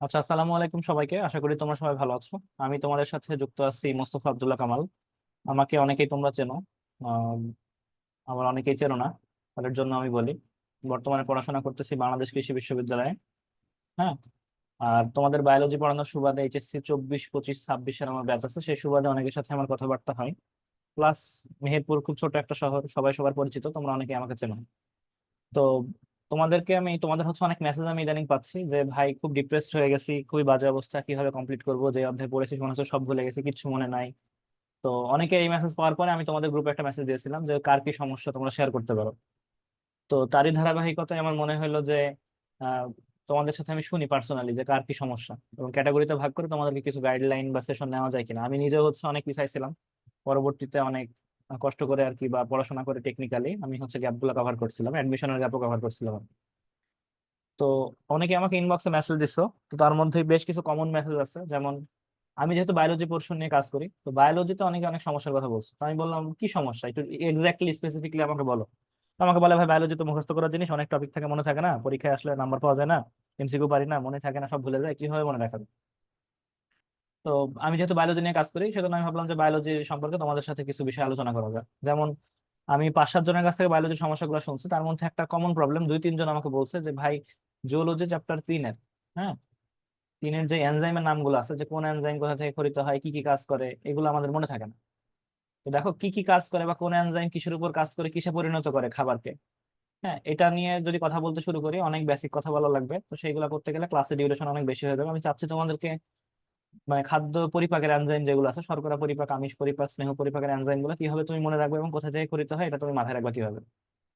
আচ্ছা আসসালামু আলাইকুম সবাইকে। আশা করি তোমরা সবাই ভালো আছো। আমি তোমাদের সাথে যুক্ত আছি মোস্তফা আব্দুল্লাহ কামাল। আমাকে অনেকেই তোমরা চেনো। আবার অনেকেই চেনো না, তাদের জন্য আমি বলি। বর্তমানে পড়াশোনা করতেছি বাংলাদেশ কৃষি বিশ্ববিদ্যালয়ে হ্যাঁ? আর তোমাদের বায়োলজি পড়ানোর সুবাদে এইচএসসি চব্বিশ, পঁচিশ, ছাব্বিশের আমার ব্যাচ আছে। সেই সুবাদে অনেকের সাথে আমার কথাবার্তা হয়। প্লাস মেহেরপুর খুব ছোট একটা শহর, সবাই সবার পরিচিত, তোমরা অনেকে আমাকে চেনো। তো তোমাদেরকে আমি, তোমাদের হচ্ছে অনেক মেসেজ আমি ইদানিং পাচ্ছি যে, ভাই, খুব ডিপ্রেসড হয়ে গেছি, খুবই বাজে অবস্থা, কীভাবে কমপ্লিট করব? যে, অধ্যায় পড়েছি, মনে হচ্ছে সব ভুলে গেছি কিছু মনে নাই। তো অনেকে এই মেসেজ পাওয়ার পরে আমি তোমাদের গ্রুপে একটা মেসেজ দিয়েছিলাম যে, কার কি সমস্যা? তোমরা শেয়ার করতে পারো। তো তারই ধারাবাহিকতায় আমার মনে হলো যে তোমাদের সাথে আমি শুনি পার্সোনালি যে, কার কি সমস্যা? এবং ক্যাটাগরিতে ভাগ করে তোমাদেরকে কিছু গাইডলাইন বা সেশন নেওয়া যায় কিনা। আমি নিজে হচ্ছে অনেক পিছাইছিলাম। পরবর্তীতে অনেক কষ্ট করে আর কি বা পড়াশোনা করে টেকনিক্যালি আমি হচ্ছে গ্যাপগুলো কভার করছিলাম অ্যাডমিশনের গ্যাপও কভার করছিলাম তো অনেকে আমাকে ইনবক্সে মেসেজ দিছো, তো তার মধ্যে বেশ কিছু কমন মেসেজ আছে। যেমন, আমি যেহেতু বায়োলজি পোর্শন নিয়ে কাজ করি, তো বায়োলজিতে অনেকে অনেক সমস্যার কথা বলছে। তো আমি বললাম, কি সমস্যা? একটু এক্স্যাক্টলি স্পেসিফিকলি আমাকে বলো। আমাকে বলে, ভাই বায়োলজি তো মুখস্থ করার জিনিস, অনেক টপিক থেকে, মনে থাকে না। পরীক্ষায় আসলে নাম্বার পাওয়া যায় না এমসিকিউ পারি না, মনে থাকে না, সব ভুলে যায়, কীভাবে মনে রাখা? তো আমি যেহেতু বায়োলজি নিয়ে কাজ করি, সেজন্য আমি ভাবলাম যে বায়োলজি সম্পর্কে তোমাদের সাথে কিছু বিষয় আলোচনা করা যায় যেমন, আমি পাঁচ সাত জনের কাছ থেকে বায়োলজির সমস্যাগুলো শুনছি, তার মধ্যে একটা কমন প্রবলেম দুই তিনজন আমাকে বলছে যে, ভাই জুওলজি চ্যাপ্টার তিনের হ্যাঁ? তিনের যে এনজাইমের নামগুলো আছে, যে কোন এনজাইম কোথা থেকে খরিত হয়, কি কি কাজ করে, এগুলো আমাদের মনে থাকে না। তো দেখো, কি কি কাজ করে বা কোন এনজাইম কিসের উপর কাজ করে, কিসে পরিণত করে খাবারকে? হ্যাঁ এটা নিয়ে যদি কথা বলতে শুরু করি, অনেক বেসিক কথা বলা লাগবে। তো সেইগুলো করতে গেলে ক্লাসের ডিউরেশন অনেক বেশি হয়ে যাবে। আমি চাচ্ছি তোমাদেরকে মানে খাদ্য পরিপাকের এনজাইম যেগুলো আছে, শর্করা পরিপাক, আমিষ পরিপাক, স্নেহ পরিপাকের এনজাইমগুলো কীভাবে তুমি মনে রাখবে এবং কোথা থেকে খরিত হয় এটা তুমি মাথায় রাখবে কীভাবে?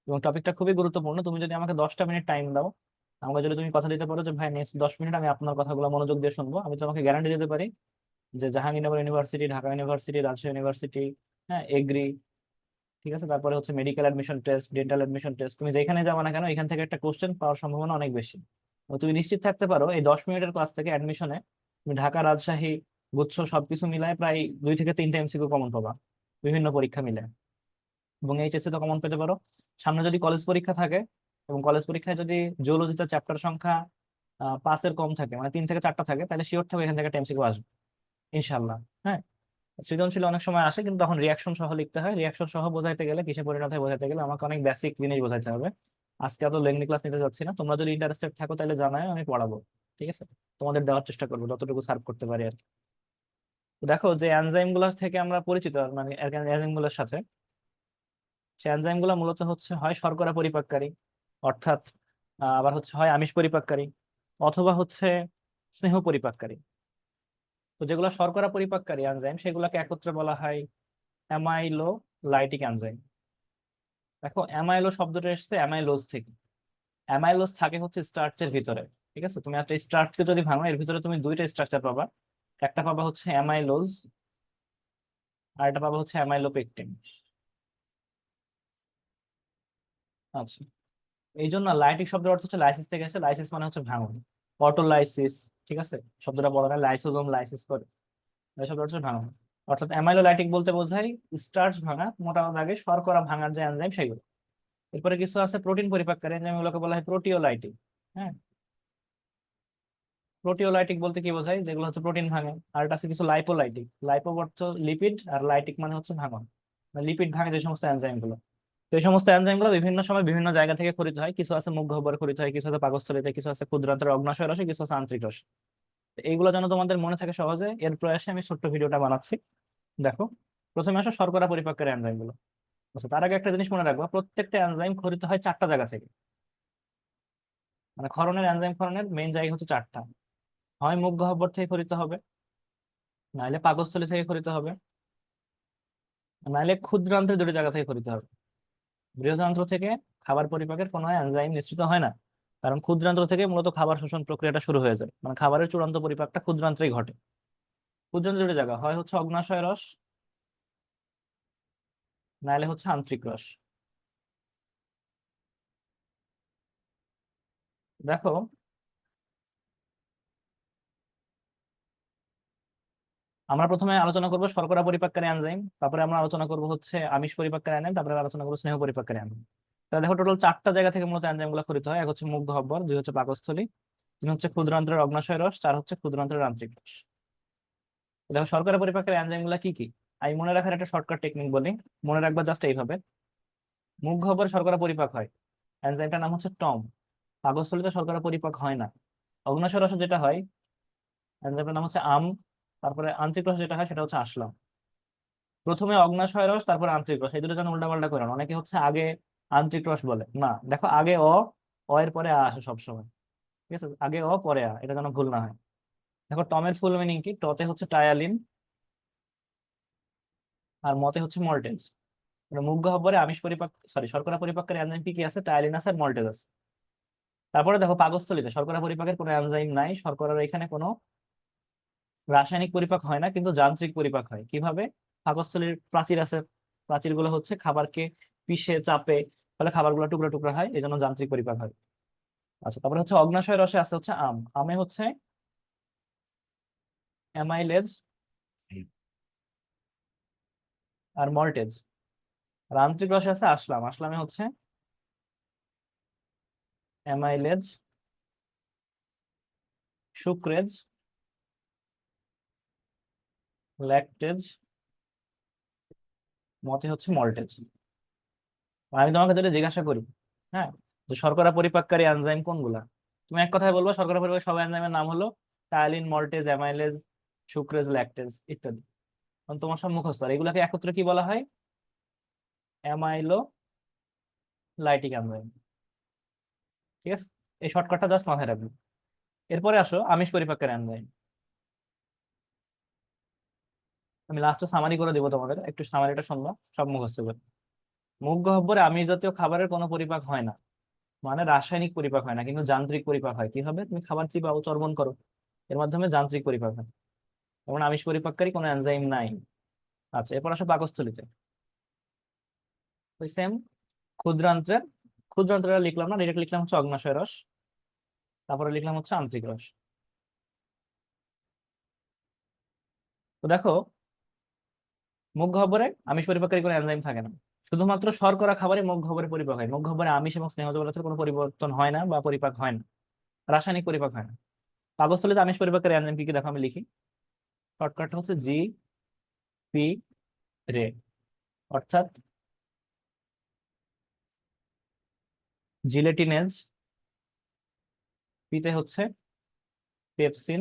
এবং টপিকটা খুবই গুরুত্বপূর্ণ। তুমি যদি আমাকে দশটা মিনিট টাইম দাও, আমাকে যদি তুমি কথা দিতে পারো যে, ভাই নেক্সট দশ মিনিট আমি আপনার কথাগুলো মনোযোগ দিয়ে শুনব। আমি তোমাকে গ্যারান্টি দিতে পারি যে, Jahangirnagar university Dhaka university Rajshahi university হ্যাঁ এগ্রি, ঠিক আছে? তারপরে হচ্ছে medical admission test dental admission test তুমি যেখানে যাবে না কেন, এখান থেকে একটা কোশ্চেন পাওয়ার সম্ভাবনা অনেক বেশি। তুমি নিশ্চিত থাকতে পারো, এই দশ মিনিটের ক্লাস থেকে অ্যাডমিশনে ঢাকা রাজশাহী, গুচ্ছ সবকিছু মিলায় প্রায় দুই থেকে তিনটা এমসিকিউ কমন পাবা, বিভিন্ন পরীক্ষা মিলে। এবং এইচএসসি তো কমন পেতে পারো। সামনে যদি কলেজ পরীক্ষা থাকে, এবং কলেজ পরীক্ষায় যদি জুওলজিতে চ্যাপ্টার সংখ্যা পাঁচের কম থাকে মানে তিন থেকে চারটা থাকে, তাহলে শিওর থাকবে এখান থেকে একটা এমসিকিউ আসবে ইনশাল্লাহ হ্যাঁ? সৃজনশীল অনেক সময় আসে, কিন্তু তখন রিয়াকশন সহ লিখতে হয়। রিয়াকশন সহ বোঝাইতে গেলে, কিসে পরিণত হয় বোঝাইতে গেলে আমাকে অনেক বেসিক জিনিস বোঝাইতে হবে। আজকে অত লেংনি ক্লাস নিতে যাচ্ছি না। তোমরা যদি ইন্টারেস্টেড থাকো, তাহলে জানাই আমি পড়াবো। ঠিক আছে? তোমাদের দেওয়ার চেষ্টা করব, যতটুকু সার্ভ করতে পারি আর কি। দেখো যে গুলোর থেকে আমরা পরিচিত মানে সাথে সেই গুলো মূলত হচ্ছে হয় শর্করা পরিপাককারী, অর্থাৎ আবার হচ্ছে হয় আমিষ পরিপাককারী, অথবা হচ্ছে স্নেহ পরিপাককারী। তো যেগুলো শর্করা পরিপাককারী এনজাইম সেগুলোকে একত্রে বলা হয় অ্যামাইলো লাইটিক এনজাইম দেখো অ্যামাইলো শব্দটা এসেছে অ্যামাইলোজ থেকে। অ্যামাইলোজ থাকে হচ্ছে স্টার্চের ভিতরে। ঠিক আছে? তুমি একটা স্টার্চকে যদি ভাঙো, এর ভিতরে তুমি দুইটা স্ট্রাকচার পাবা। একটা পাবা হচ্ছে অ্যামাইলোজ আর একটা পাবা হচ্ছে অ্যামাইলোপেকটিন আচ্ছা। এই জন্য লাইটিক শব্দের অর্থ হচ্ছে লাইসিস থেকে আসে। লাইসিস মানে হচ্ছে ভাঙন। অটোলাইসিস ঠিক আছে? শব্দটা বলা হয় লাইসোজোম লাইসিস করে। এই শব্দটা হচ্ছে ভাঙন। অর্থাৎ অ্যামাইলোলাইটিক বলতে বোঝায় স্টার্চ ভাঙা, মোটা দাগে শর্করা ভাঙার যে এনজাইম সেগুলো। এরপরে কিছু আছে প্রোটিন পরিপাককারী এনজাইম গুলোকে বলা হয় প্রোটিওলাইটিক হ্যাঁ? প্রোটিওলাইটিক বলতে কি বোঝায়? যেগুলো হচ্ছে প্রোটিন ভাঙে। আর এটা আছে কিছু লাইপোলাইটিক। লাইপো অর্থ লিপিড আর লাইটিক মানে হচ্ছে ভাঙন। লিপিড ভাঙে যে সমস্ত এনজাইমগুলো তো এই সমস্ত এনজাইমগুলো বিভিন্ন সময় বিভিন্ন জায়গা থেকে খরিত হয়। কিছু আছে মুখ গহ্বরে খরিত হয়, কিছু আছে পাকস্থলীতে, কিছু আছে ক্ষুদ্রান্তের অগ্নাশয় রসে, কিছু আছে আন্তরিক রসে। এইগুলো যেন তোমাদের মনে থাকে সহজে, এর প্রয়াসে আমি ছোট্ট ভিডিওটা বানাচ্ছি। দেখো, প্রথমে আসো শর্করা পরিপাকের এনজাইমগুলো আচ্ছা তার আগে একটা জিনিস মনে রাখবা, প্রত্যেকটা এনজাইম খরিত হয় চারটা জায়গা থেকে। মানে ক্ষরণের এনজাইম ক্ষরণের মেইন জায়গা হচ্ছে চারটা। হয় মুখ গহ্বর থেকে খরিত হবে নাহলে পাকস্থলী থেকে খরিত হবে নাহলে ক্ষুদ্রান্তের দুটো জায়গা থেকে খরিত হবে। বৃহদান্ত্র থেকে খাবার পরিপাকের কোনো এনজাইম নিঃসৃত হয় না, কারণ ক্ষুদ্রান্ত্র থেকে মূলত খাবার শোষণ প্রক্রিয়াটা শুরু হয়ে যায় মানে খাবারের চূড়ান্ত পরিপাকটা ক্ষুদ্রান্ত্রেই ঘটে। ক্ষুদ্রান্ত দুটো জায়গা, হয় হচ্ছে অগ্নাশয় রস নাহলে হচ্ছে আন্তরিক রস। দেখো আমরা প্রথমে আলোচনা করব শর্করা পরিপাককারী এনজাইম তারপরে আমরা আলোচনা করব হচ্ছে আমিষ পরিপাককারী এনজাইম তারপরে আলোচনা করব স্নেহ পরিপাককারী এনজাইম তাহলে দেখো টোটাল চারটা জায়গা থেকে মূলত এনজাইমগুলো খরিত হয়, এক হচ্ছে মুখ গহ্বর দুই হচ্ছে পাকস্থলী, তিন হচ্ছে ক্ষুদ্রান্তের অগ্নাশয় রস, চার হচ্ছে ক্ষুদ্রান্তের আন্তরিক রস। দেখো শর্করা পরিপাকের এনজাইমগুলা কি কি? আমি মনে রাখার একটা শর্টকাট টেকনিক বলি, মনে রাখবা জাস্ট এইভাবে। মুখ গহ্বরে শর্করা পরিপাক হয় এনজাইমটার নাম হচ্ছে টম। পাকস্থলীতে শর্করা পরিপাক হয় না। অগ্নাশয় রস যেটা হয় এনজাইমটার নাম হচ্ছে আম তারপরে আন্তরিক রস যেটা হয় সেটা হচ্ছে আসলাম। প্রথমে অগ্নাশয় রস, তারপরে আন্তরিক রস। এই দুটো যেন উল্টাপাল্টা করে না অনেকে হচ্ছে আগে আন্তরিক রস বলে। না, দেখো আগে অ অ এর পরে আ আসে সবসময়। ঠিক আছে? আগে অ, পরে আ। এটা যেন ভুল না হয়। দেখো টমের ফুল মিনিং কি? টতে হচ্ছে টায়ালিন আর মতে হচ্ছে মল্টেজ মুখ গহ্বরে আমিষ পরিপাক সরি শর্করা পরিপাকের এনজাইম কি কি আছে? টায়ালিন আছে আর মল্টেজ আছে। তারপরে দেখো পাকস্থলিতে শর্করা পরিপাকের কোনো এনজাইম নাই। শর্করার এখানে কোনো রাসায়নিক পরিপাক হয় না, কিন্তু যান্ত্রিক পরিপাক হয়। কীভাবে? পাকস্থলীর প্রাচীর আছে। প্রাচীরগুলো হচ্ছে খাবারকে পিষে, চাপে, ফলে খাবারগুলো টুকরা টুকরা হয় এই জন্য যান্ত্রিক পরিপাক হয়। আচ্ছা তারপরে হচ্ছে অগ্নাশয় রসে আছে হচ্ছে আম। আমে হচ্ছে অ্যামাইলেজ আর মল্টেজ। আর আন্তরিক রসে আছে আসলাম। আসলামে হচ্ছে অ্যামাইলেজ, সুক্রেজ ল্যাকটেজ মতে হচ্ছে মল্টেজ আমি তোমাকে যেটা জিজ্ঞাসা করি হ্যাঁ? যে শর্করা পরিপাককারী এনজাইম কোনগুলা? তুমি এক কথায় বলব, শর্করা পরিপাক সব এনজাইমের নাম হলো ptyalin maltase amylase sucrase lactase ইত্যাদি। কারণ তোমার সব মুখস্থ। আর এগুলাকে একত্রে কি বলা হয়? অ্যামাইলো লাইটিক এনজাইম ঠিক আছে? এই শর্টকাটটা জাস্ট মাথায় রাখবে। এরপরে আসো আমিষ পরিপাকের এনজাইম আমি লাস্টে সামারি করে দেবো তোমাদের, একটু সামারিটা শুনবা, সব মুখস্থ করে। মুখ গহ্বরে আমিষ জাতীয় খাবারের কোনো পরিপাক হয় না। মানে রাসায়নিক পরিপাক হয় না, কিন্তু যান্ত্রিক পরিপাক হয়। কি হবে? তুমি খাবার চিবাও চর্বণ করো, এর মাধ্যমে যান্ত্রিক পরিপাক হয়। যেমন আমিষ পরিপাককারী কোনো এনজাইম নাই। আচ্ছা এরপর আসো পাকস্থলিতে ওই সেম ক্ষুদ্রান্ত্রের ক্ষুদ্রান্ত্রের লিখলাম না ডিরেক্ট লিখলাম হচ্ছে অগ্নাশয় রস, তারপরে লিখলাম হচ্ছে আন্তরিক রস। তো দেখো মুখ গহ্বরে আমিষ পরিপাককারী কোনো এনজাইম থাকে না। শুধুমাত্র শর্করা খাবারে মুখ গহ্বরে পরিপাক হয়। মুখ গহ্বরে আমিষ এবং স্নেহ জলাচলের কোনো পরিবর্তন হয় না বা পরিপাক হয় না। রাসায়নিক পরিপাক হয় না। পাকস্থলিতে আমিষ পরিপাকের এনজাইম কি কি দেখো আমি লিখি। শর্টকাট হচ্ছে জি পি রে অর্থাৎ জিলেটিনেজ পিতে হচ্ছে পেপসিন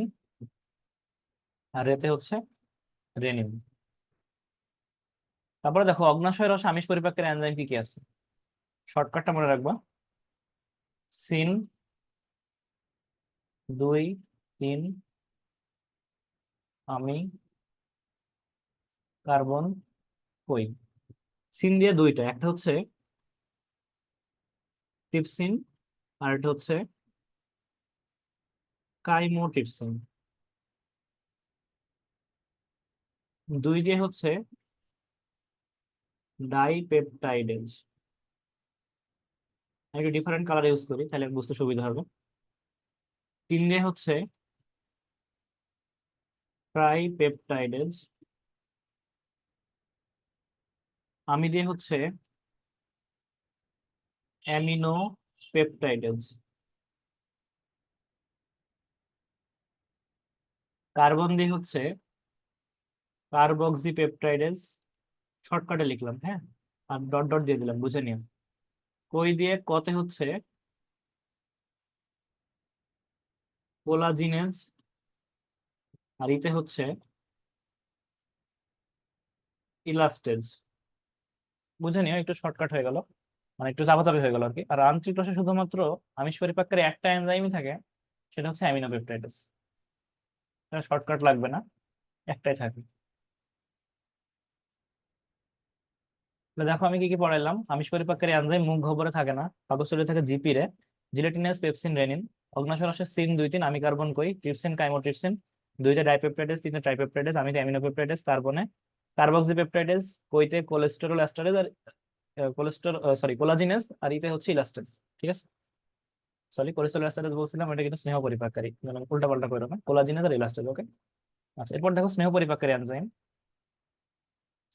আর রেতে হচ্ছে রেনিন তারপরে দেখো, অগ্নাশয় রস, আমিষ পরিপাকের এনজাইম কি কি আছে? শর্টকাটটা মনে রাখবা। সিন দুই, তিন, আমি, কার্বন, কই? সিন দিয়ে দুইটা, একটা হচ্ছে টিপসিন আর এটা হচ্ছে কাইমো টিপসিন দুই দিয়ে হচ্ছে ডাইপেপটাইডেজ একটু ডিফারেন্ট কালার ইউজ করি, তাহলে বুঝতে সুবিধা হবে। তিন দিয়ে হচ্ছে ট্রাইপেপটাইডেজ আমি দিয়ে হচ্ছে অ্যামিনো পেপটাইডেজ কার্বন দিয়ে হচ্ছে কার্বক্সি পেপটাইডেজ শর্টকাটে লিখলাম হ্যাঁ? আর ডট ডট দিয়ে দিলাম, বুঝে নিও। কই দিয়ে কতে হচ্ছে? কোলাজিনেজ আর ইতে হচ্ছে ইলাস্টেজ। বুঝে নিও, একটু শর্টকাট হয়ে গেল। মানে একটু চাপাচাপি হয়ে গেল আর কি। আর আন্তরিক রসে শুধুমাত্র আমিষ পরিপাকের একটা এনজাইমই থাকে, সেটা হচ্ছে অ্যামিনো পেপটাইডেস শর্টকাট লাগবে না, একটাই থাকে। দেখো আমি কি কি পড়াইলাম? আমিষ পরিপাকের এনজাইম মুখ গহ্বরে থাকে না পাকস্থলী থাকে জিপি রে জিলেটিনাস পেপসিন রেনিন অগ্নাশয় সিন দুই তিন আমি কার্বন কই ট্রিপসিন কাইমোট্রিপসিন দুইটা ডাইপেপটাইডেস তিনটা ট্রাইপেপটাইডেস আমি অ্যামিনোপেপটাইডেস কার্বনে কার্বক্সিপেপটাইডেস কইতে কোলেস্টেরল অ্যাস্টারেজ আর কোলেস্টেরল সরি কোলাজিনেস আর ইতে হচ্ছে ইলাস্টেস ঠিক আছে? সরি কোলেস্টেরল অ্যাস্টারেজ বলছিলাম, এটা কিন্তু স্নেহ পরিপাককারী যেন উল্টা পাল্টা করে না কোলাজিনেস আর ইলাস্টেস ওকে আচ্ছা এরপর দেখো স্নেহ পরিপাককারী এনজাইম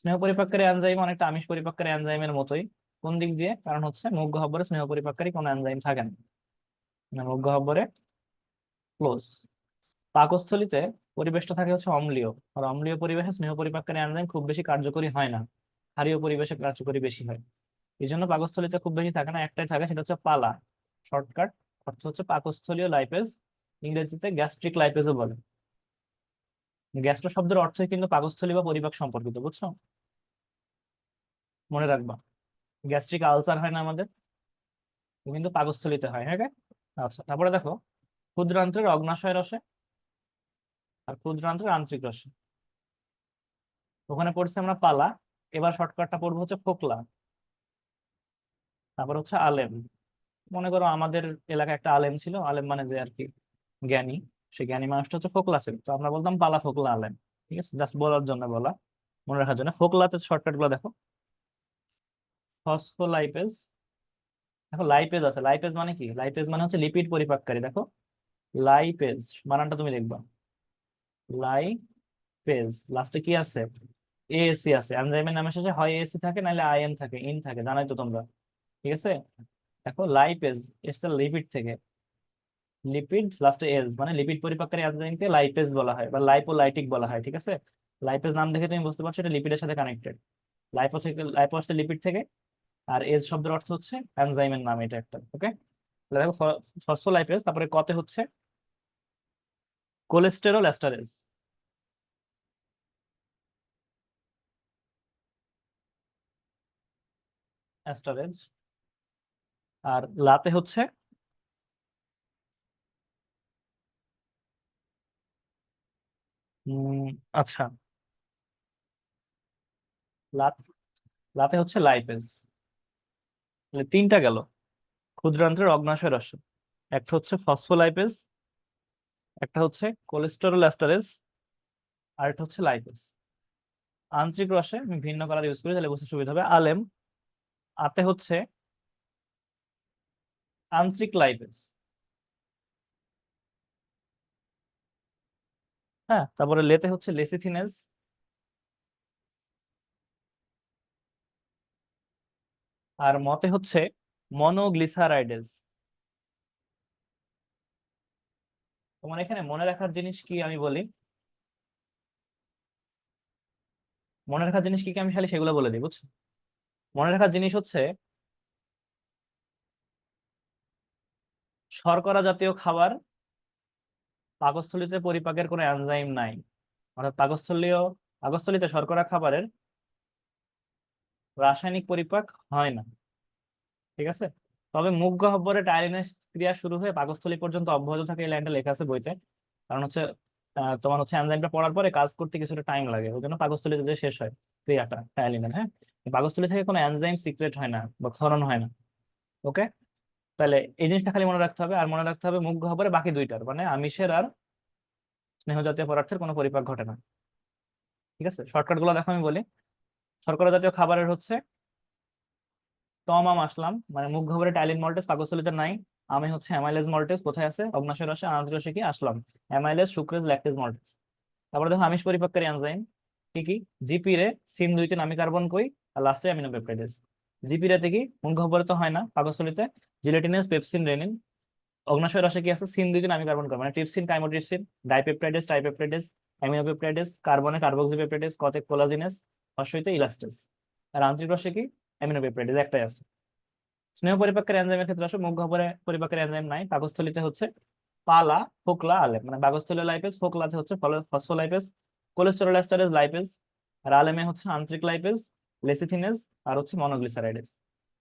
স্নেহ পরিপাককারী এনজাইম অনেকটা আমিষ পরিপাককারী এনজাইমের মতোই। কোন দিক দিয়ে? কারণ হচ্ছে মুখ গহ্বরে স্নেহ পরিপাককারী কোনো এনজাইম থাকে না। মানে মুখ গহ্বরে ক্লোজ পাকস্থলীতে পরিবেশটা থাকে হচ্ছে অম্লীয়। আর অম্লীয় পরিবেশে স্নেহ পরিপাককারী এনজাইম খুব বেশি কার্যকরী হয় না। ক্ষারীয় পরিবেশে কার্যকরী বেশি হয়। এই জন্য পাকস্থলীতে খুব বেশি থাকে না, একটাই থাকে, সেটা হচ্ছে পালা। শর্টকাট অর্থ হচ্ছে পাকস্থলীয় লাইপেজ ইংরেজিতে গ্যাস্ট্রিক লাইপেজও বলে। গ্যাস্ট্রো শব্দের অর্থই কিন্তু পাকস্থলী বা পরিপাক সম্পর্কিত, বুঝছ? মনে রাখবা। গ্যাস্ট্রিক আলসার হয় না আমাদের। কিন্তু পাকস্থলীতে হয় হ্যাঁ আচ্ছা তারপরে দেখো, ক্ষুদ্রান্ত্রের অগ্নাশয় রসে আর ক্ষুদ্রান্ত্রের আন্তরিক রসে। ওখানে পড়ছি আমরা পালা, এবার শর্টকাটটা পড়ব হচ্ছে ফোকলা। তারপর হচ্ছে আলেম। মনে করো আমাদের এলাকায় একটা আলেম ছিল, আলেম মানে যে আর কি জ্ঞানী সে জ্ঞানী মানুষটা হচ্ছে ফোকলা ছিল। তো আমরা বলতাম পালা ফোকলা আলেম, ঠিক আছে? জাস্ট বলার জন্য বলা, মনে রাখার জন্য। ফোকলাতে শর্টকাটগুলো দেখো। ফসফোলাইপেজ দেখো লাইপেজ আছে। লাইপেজ মানে কি? লাইপেজ মানে হচ্ছে লিপিড পরিপাককারী। দেখো লাইপেজ বানানটা তুমি দেখবা লাইপেজ লাস্টে কি আছে? এএসসি আছে। এনজাইমের নামের শেষে হয় এএসসি থাকে, নাহলে আইএন থাকে ইন থাকে, জানাই তো তোমরা। ঠিক আছে? দেখো লাইপেজ এসছে লিপিড থেকে। লিপিড লাস্টে এজ মানে লিপিড পরিপাককারী এনজাইমকে লাইপেজ বলা হয়, বা লাইপোলাইটিক বলা হয়, ঠিক আছে? লাইপেজ নাম দেখে তুমি বুঝতে পারছ, এটা লিপিডের সাথে কানেক্টেড লাইপো থেকে লাইপো আসছে লিপিড থেকে। আর এজ শব্দের অর্থ হচ্ছে এনজাইমের নাম, এটা একটা ওকে দেখো ফসফোলাইপেজ তারপরে কতে হচ্ছে? কোলেস্টেরল অ্যাস্টারেজ অ্যাস্টারেজ আর লাতে হচ্ছে? আচ্ছা। লাতে হচ্ছে লাইপেজ তাহলে তিনটা গেল। ক্ষুদ্রান্ত্রের অগ্নাশয় রস একটা হচ্ছে ফসফোলাইপেজ একটা হচ্ছে কোলেস্টেরল এস্টারেজ আর একটা হচ্ছে লাইপেজ আন্তরিক রসে আমি ভিন্ন কালার ইউজ করি, তাহলে বুঝতে সুবিধা হবে। আলেম, আতে হচ্ছে আন্তরিক লাইপেজ হ্যাঁ তারপরে লেতে হচ্ছে লেসিথিনেজ আর মতে হচ্ছে মনোগ্লিসারাইডেজ তোমার এখানে মনে রাখার জিনিস কি আমি বলি? মনে রাখার জিনিস কি কি আমি খালি সেগুলো বলে দিই, বুঝছ? মনে রাখার জিনিস হচ্ছে শর্করা জাতীয় খাবার পাকস্থলীতে পরিপাকের কোনো এনজাইম নাই। অর্থাৎ পাকস্থলীয়, পাকস্থলীতে শর্করা খাবারের রাসায়নিক পরিপাক হয় না। ঠিক আছে? তবে মুখ গহ্বরে টাইলিনেস ক্রিয়া শুরু হয়ে পাকস্থলী পর্যন্ত অব্যাহত থাকে এই লাইনটা লেখা আছে বইতে। কারণ হচ্ছে তোমার হচ্ছে এনজাইমটা পড়ার পরে কাজ করতে কিছুটা টাইম লাগে, ওই জন্য পাকস্থলীতে যে শেষ হয় ক্রিয়াটা, টাইলিনের হ্যাঁ? পাকস্থলী থেকে কোনো এনজাইম সিক্রেট হয় না বা ক্ষরণ হয় না। ওকে? তাহলে এই জিনিসটা খালি মনে রাখতে হবে। আর মনে রাখতে হবে মুখ গহ্বরে বাকি দুইটার মানে আমিষের আর স্নেহ জাতীয় পদার্থের কোনো পরিপাক ঘটে না। ঠিক আছে? শর্টকাটগুলো দেখো আমি বলি। শর্করা জাতীয় খাবারের হচ্ছে তমাম আসলাম। মানে মুখ গহ্বরে টাইলিন মল্টেস, পাকস্থলীতে নাই। আমি হচ্ছে অ্যামাইলেজ মল্টেস কোথায় আছে? অগ্নাশয় রসে আনান্তরিক রসে কি আসলাম। Amylase, sucrase, lactase maltase. তারপরে দেখো আমিষ পরিপাককারী এনজাইম কি কি? জিপি রে সিন দুইতে নামি কার্বন কই আর লাস্টে অ্যামিনো পেপটাইডেস জিপি রে কি? মুখ গহ্বরে তো হয় না, পাকস্থলীতে। Gelatinase, pepsin, rennin. অগ্নাশয় রসে কি আছে? সিন দুইতে নামি কার্বন কয় মানে trypsin, chymotrypsin, dipeptidase, tripeptidase, aminopeptidase, কার্বনে carboxypeptidase কতে কোলাজিনেস হর্ষইতে ইলাস্টেস আর আন্তরিক রসে কি? অ্যামিনোপেপটাইডেস একটাই আছে। স্নেহ পরিপাকের এনজাইমের ক্ষেত্রে আসলে মুখ গহ্বরে পরিপাকের এনজাইম নাই। পাকস্থলীতে হচ্ছে পালা, ফোকলা, আলেম। মানে পাকস্থলীয় লাইপেজ ফোকলাতে হচ্ছে ফসফোলাইপেজ কোলেস্টেরল এস্টারেজ লাইপেজ আর আলেমে হচ্ছে আন্তরিক লাইপেজ লেসিথিনেজ আর হচ্ছে মনোগ্লিসারাইডেজ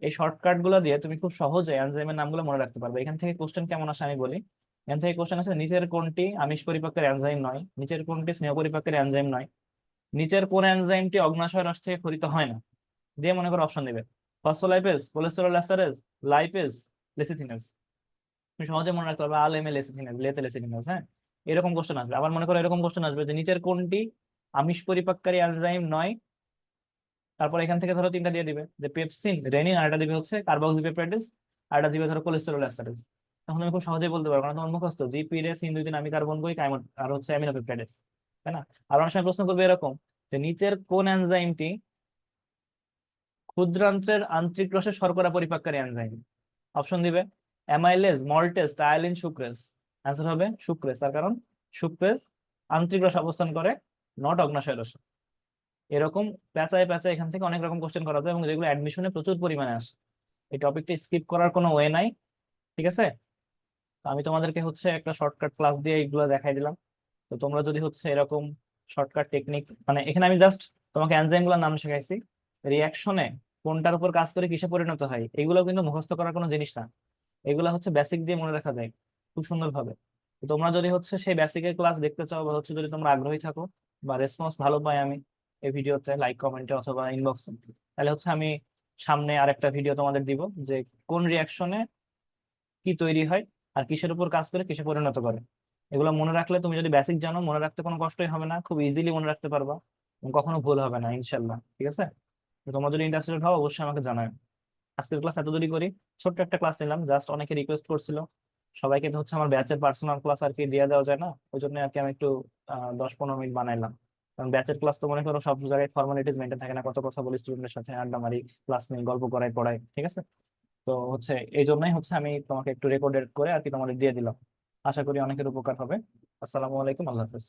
এই শর্টকাটগুলো দিয়ে তুমি খুব সহজে এনজাইমের নামগুলো মনে রাখতে পারবে। এখান থেকে কোশ্চেন কেমন আসে আমি বলি। এখান থেকে কোশ্চেন আছে নিচের কোনটি আমিষ পরিপাকের এনজাইম নয়? নিচের কোনটি স্নেহ পরিপাকের এনজাইম নয়? নিচের কোন এনজাইমটি অগ্নাশয় রস থেকে খরিত হয় না। দিয়ে মনে করো অপশন দিবে। Phospholipase cholesterol esterase lipase lecithinase তুমি সহজে মনে রাখতে পারবে আল এম এল লেসিথিনেজ লেতে লেসিথিনেজ হ্যাঁ? এরকম কোশ্চেন আসবে। আবার মনে করো এরকম কোশ্চেন আসবে যে নিচের কোনটি আমিষ পরিপাককারী এনজাইম নয়? তারপর এখান থেকে ধরো তিনটা দিয়ে দিবে। যে পেপসিন রেনিন আর একটা দিবে হচ্ছে কার্বক্সিপেপটাইডেস আর একটা দিবে ধরো কোলেস্টেরল এস্টারেজ তখন তুমি খুব সহজেই বলতে পারব। কারণ তোমার মুখস্থ জিপি রে সিন দুই দিন আমি কার্বন কাইমন, আর হচ্ছে অ্যামিনোপেপটাইডেস তাই না? আর অনেক সময় প্রশ্ন করবে এরকম যে নিচের কোন এনজাইমটি ক্ষুদ্রান্ত্রের আন্তরিক রসে শর্করা পরিপাককারী এনজাইম অপশন দিবে amylase maltase ptyalin sucrase answer হবে সুক্রেজ তার কারণ সুক্রেজ আন্তরিক রস অবস্থান করে নট অগ্নাশয় রস। এরকম প্যাচায় প্যাচায় এখান থেকে অনেক রকম কোশ্চেন করা যায় এবং যেগুলো অ্যাডমিশনে প্রচুর পরিমাণে আসে। এই টপিকটা স্কিপ করার কোনো ওয়ে নাই, ঠিক আছে? আমি তোমাদেরকে হচ্ছে একটা শর্টকাট ক্লাস দিয়ে এইগুলো দেখাই দিলাম। তো তোমরা যদি হচ্ছে এরকম শর্টকাট টেকনিক মানে এখানে আমি জাস্ট তোমাকে এনজাইমগুলোর নাম শেখাইছি। রিয়াকশনে কোনটার উপর কাজ করে কিসে পরিণত হয়, এগুলো কিন্তু মুখস্থ করার কোনো জিনিস না। এগুলো হচ্ছে বেসিক দিয়ে মনে রাখা যায়, খুব সুন্দরভাবে। তোমরা যদি হচ্ছে সেই বেসিকের ক্লাস দেখতে চাও বা হচ্ছে যদি তোমরা আগ্রহী থাকো, বা রেসপন্স ভালো পাই আমি এই ভিডিওতে লাইক কমেন্টে অথবা ইনবক্সে তাহলে হচ্ছে আমি সামনে আর একটা ভিডিও তোমাদের দিব যে কোন রিয়াকশনে কি তৈরি হয় আর কিসের উপর কাজ করে কিসে পরিণত করে। এগুলো মনে রাখলে তুমি যদি বেসিক জানো, মনে রাখতে কোনো কষ্টই হবে না, খুব ইজিলি মনে রাখতে পারবা কখনো ভুল হবে না ইনশাল্লাহ ঠিক আছে? তোমরা যদি ইন্টারেস্টেড হও, অবশ্যই আমাকে জানাও আজকের ক্লাস এত দূরই করি, ছোট্ট একটা ক্লাস নিলাম জাস্ট অনেকে রিকোয়েস্ট করছিল। সবাইকে তো হচ্ছে আমার ব্যাচের পার্সোনাল ক্লাস আর কি দিয়ে দেওয়া যায় না, ওই জন্য আর কি আমি একটু দশ পনেরো মিনিট বানাইলাম। কারণ ব্যাচের ক্লাস তো মনে করো সব জায়গায় ফর্মালিটিস মেনটেন থাকে না, কত কথা বলি স্টুডেন্টের সাথে, আড্ডা মারি ক্লাস নিই গল্প করাই, পড়াই, ঠিক আছে? তো হচ্ছে এই জন্যই হচ্ছে আমি তোমাকে একটু রেকর্ডেড করে আর কি তোমাদের দিয়ে দিলাম। আশা করি অনেকের উপকার হবে। আসসালামু আলাইকুম আল্লাহ হাফেজ।